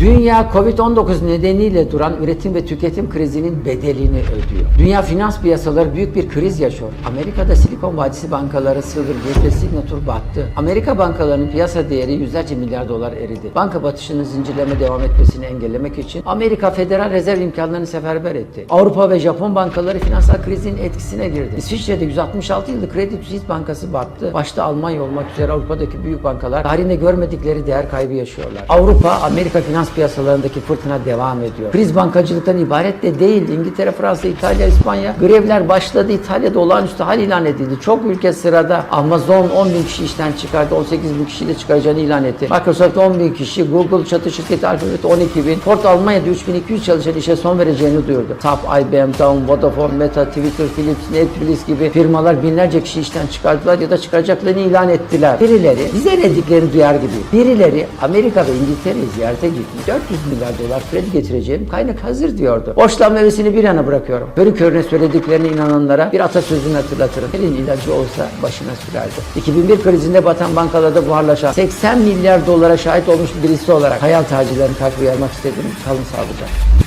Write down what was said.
Dünya Covid-19 nedeniyle duran üretim ve tüketim krizinin bedelini ödüyor. Dünya finans piyasaları büyük bir kriz yaşıyor. Amerika'da Silikon Vadisi bankaları Silvergate ve Signature battı. Amerika bankalarının piyasa değeri yüzlerce milyar dolar eridi. Banka batışının zincirleme devam etmesini engellemek için Amerika Federal Rezerv imkanlarını seferber etti. Avrupa ve Japon bankaları finansal krizin etkisine girdi. İsviçre'de 166 yıllık Kredi Suisse Bankası battı. Başta Almanya olmak üzere Avrupa'daki büyük bankalar tarihinde görmedikleri değer kaybı yaşıyorlar. Avrupa, Amerika finans piyasalarındaki fırtına devam ediyor. Kriz bankacılıktan ibaret de değil. İngiltere, Fransa, İtalya, İspanya grevler başladı. İtalya'da olağanüstü hal ilan edildi. Çok ülke sırada. Amazon 10 bin kişi işten çıkardı. 18 bin kişiyi de çıkaracağını ilan etti. Microsoft 10 bin kişi, Google çatı şirketi Alphabet 12 bin. Ford Almanya'da 3200 çalışan işe son vereceğini duyurdu. SAP, IBM, Dawn, Vodafone, Meta, Twitter, Philips, Netflix gibi firmalar binlerce kişi işten çıkardılar ya da çıkaracaklarını ilan ettiler. Birileri bize ne duyar gibi. Birileri Amerika ve İngiltere'yi ziyarete gitmiş. 400 milyar dolar kredi getireceğim kaynak hazır diyordu. Borçlanma hevesini bir yana bırakıyorum. Körü körüne söylediklerine inananlara bir atasözünü hatırlatırım. Elin ilacı olsa başına sürerdi. 2001 krizinde batan bankalarda buharlaşan 80 milyar dolara şahit olmuş birisi olarak hayal tacirlerini karşı uyarmak istedim. Kalın sağlıcakla.